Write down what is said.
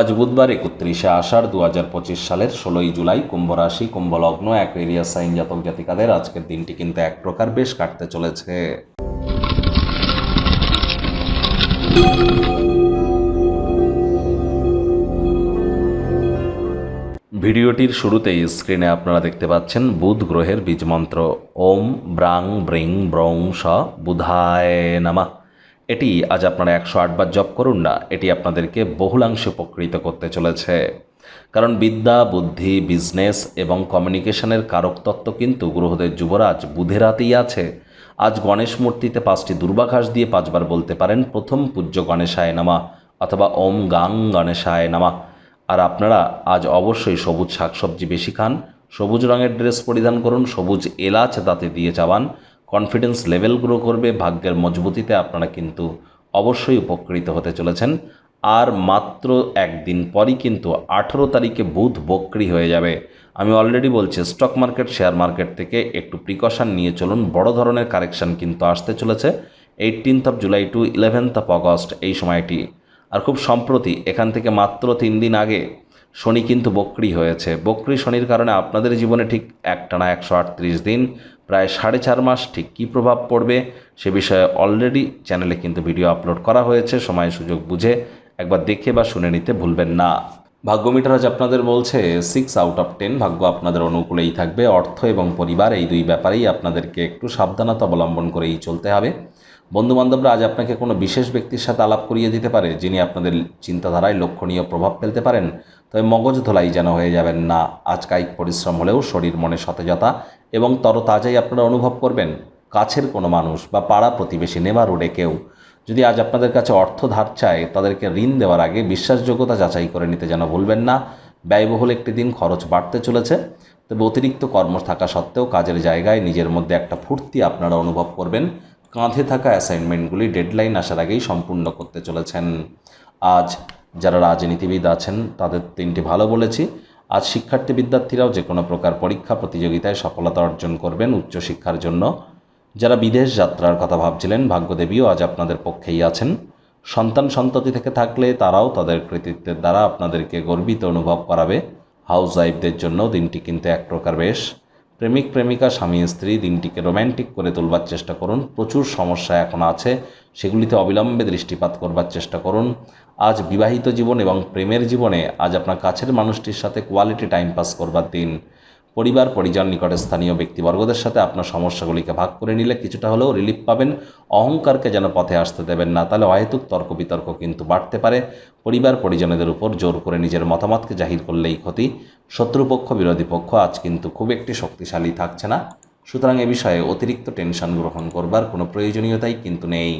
আজ বুধবার একত্রিশে আষাঢ় দু হাজার পঁচিশ সালের ষোলোই জুলাই কুম্ভ রাশি কুম্ভ লগ্ন অ্যাকোয়েরিয়াস সাইন জাতক জাতিকাদের আজকের দিনটি কিন্তু এক প্রকার বেশ কাটতে চলেছে। ভিডিওটির শুরুতেই স্ক্রিনে আপনারা দেখতে পাচ্ছেন বুধ গ্রহের বীজমন্ত্র। ওম ব্রাং ব্রিং ব্রং স বুধায় নামা। এটি আজ আপনারা একশো আটবার জপ করুন না, এটি আপনাদেরকে বহুলাংশে উপকৃত করতে চলেছে। কারণ বিদ্যা, বুদ্ধি, বিজনেস এবং কমিউনিকেশনের কারক তত্ত্ব কিন্তু গ্রহদের যুবরাজ বুধের হাতেই আছে। আজ গণেশ মূর্তিতে পাঁচটি দুর্বাঘাস দিয়ে পাঁচবার বলতে পারেন, প্রথম পূজ্য গণেশায় নামা অথবা ওম গাং গণেশায় নামা। আর আপনারা আজ অবশ্যই সবুজ শাকসবজি বেশি খান, সবুজ রঙের ড্রেস পরিধান করুন, সবুজ এলাচ দাঁতে দিয়ে চাবান কনফিডেন্স লেভেল গ্রো করবে, ভাগ্যের মজবুতিতে আপনারা কিন্তু অবশ্যই উপকৃত হতে চলেছেন। আর মাত্র একদিন পরই কিন্তু আঠেরো তারিখে বুধ বক্রি হয়ে যাবে। আমি অলরেডি বলছি স্টক মার্কেট শেয়ার মার্কেট থেকে একটু প্রিকশন নিয়ে চলুন। বড় ধরনের কারেকশন কিন্তু আসতে চলেছে। Eighteenth of July to eleventh of August এই সময়টি। আর খুব সম্প্রতি এখান থেকে মাত্র তিন দিন আগে শনি কিন্তু বক্রি হয়েছে। বক্রি শনির কারণে আপনাদের জীবনে ঠিক একটানা একশো আটত্রিশ দিন, প্রায় সাড়ে চার মাস ঠিক কী প্রভাব পড়বে সে বিষয়ে অলরেডি চ্যানেলে কিন্তু ভিডিও আপলোড করা হয়েছে, সময় সুযোগ বুঝে একবার দেখে বা শুনে নিতে ভুলবেন না। ভাগ্য মিটার আজ আপনাদের বলছে সিক্স আউট অফ টেন ভাগ্য আপনাদের অনুকূলেই থাকবে। অর্থ এবং পরিবার এই দুই ব্যাপারেই আপনাদেরকে একটু সাবধানতা অবলম্বন করেই চলতে হবে। বন্ধুবান্ধবরা আজ আপনাকে কোনো বিশেষ ব্যক্তির সাথে আলাপ করিয়ে দিতে পারে, যিনি আপনাদের চিন্তাধারায় লক্ষণীয় প্রভাব ফেলতে পারেন? তবে মগজ ধোলাই যেন হয়ে যাবেন না। আজ কায়িক পরিশ্রম হলেও শরীর মনে সতেজতা এবং তরতাজাই আপনারা অনুভব করবেন। কাছের কোনো মানুষ বা পাড়া প্রতিবেশী নেবারুডে কেউ। যদি আজ আপনাদের কাছে অর্থ ধার চায়, তাদেরকে ঋণ দেওয়ার আগে বিশ্বাসযোগ্যতা যাচাই করে নিতে যেন ভুলবেন না। ব্যয়বহুল একটি দিন খরচ বাড়তে চলেছে। তবে অতিরিক্ত কর্ম থাকা সত্ত্বেও কাজের জায়গায় নিজের মধ্যে একটা ফুর্তি আপনারা অনুভব করবেন। কাঁধে থাকা অ্যাসাইনমেন্টগুলি ডেডলাইন আসার আগেই সম্পূর্ণ করতে চলেছেন। আজ যারা রাজনীতিবিদ আছেন, তাদের তিনটি ভালো বলেছি। আজ শিক্ষার্থী বিদ্যার্থীরাও যে কোনো প্রকার পরীক্ষা প্রতিযোগিতায় সফলতা অর্জন করবেন উচ্চশিক্ষার জন্য। যারা বিদেশ যাত্রার কথা ভাবছিলেন, ভাগ্যদেবীও আজ আপনাদের পক্ষেই আছেন। সন্তান সন্ততি থেকে থাকলে তারাও তাদের কৃতিত্বের দ্বারা আপনাদেরকে গর্বিত অনুভব করাবে। হাউস ওয়াইফদের জন্য দিনটি কিন্তু এক প্রকার বেশ। প্রেমিক, প্রেমিকা, স্বামী, স্ত্রী, দিনটিকে রোম্যান্টিক করে তোলবার চেষ্টা করুন। প্রচুর সমস্যা এখন আছে, সেগুলিতে অবিলম্বে দৃষ্টিপাত করবার চেষ্টা করুন। আজ বিবাহিত জীবন এবং প্রেমের জীবনে আজ আপনার কাছের মানুষটির সাথে কোয়ালিটি টাইম পাস করবার দিন। পরিবার, পরিজন নিকটে স্থানীয় ব্যক্তিবর্গদের সাথে আপনার সমস্যাগুলিকে ভাগ করে নিলে কিছুটা হলেও রিলিফ পাবেন। অহংকারকে যেন পথে আসতে দেবেন না, তাহলে অহেতুক তর্ক বিতর্ক কিন্তু বাড়তে পারে। পরিবার, পরিজনদের উপর জোর করে নিজের মতামতকে জাহির করলেই ক্ষতি। শত্রুপক্ষ, বিরোধী পক্ষ আজ কিন্তু খুব একটি শক্তিশালী থাকছে না। সুতরাং এ বিষয়ে অতিরিক্ত টেনশন গ্রহণ করবার কোনো প্রয়োজনীয়তাই কিন্তু নেই।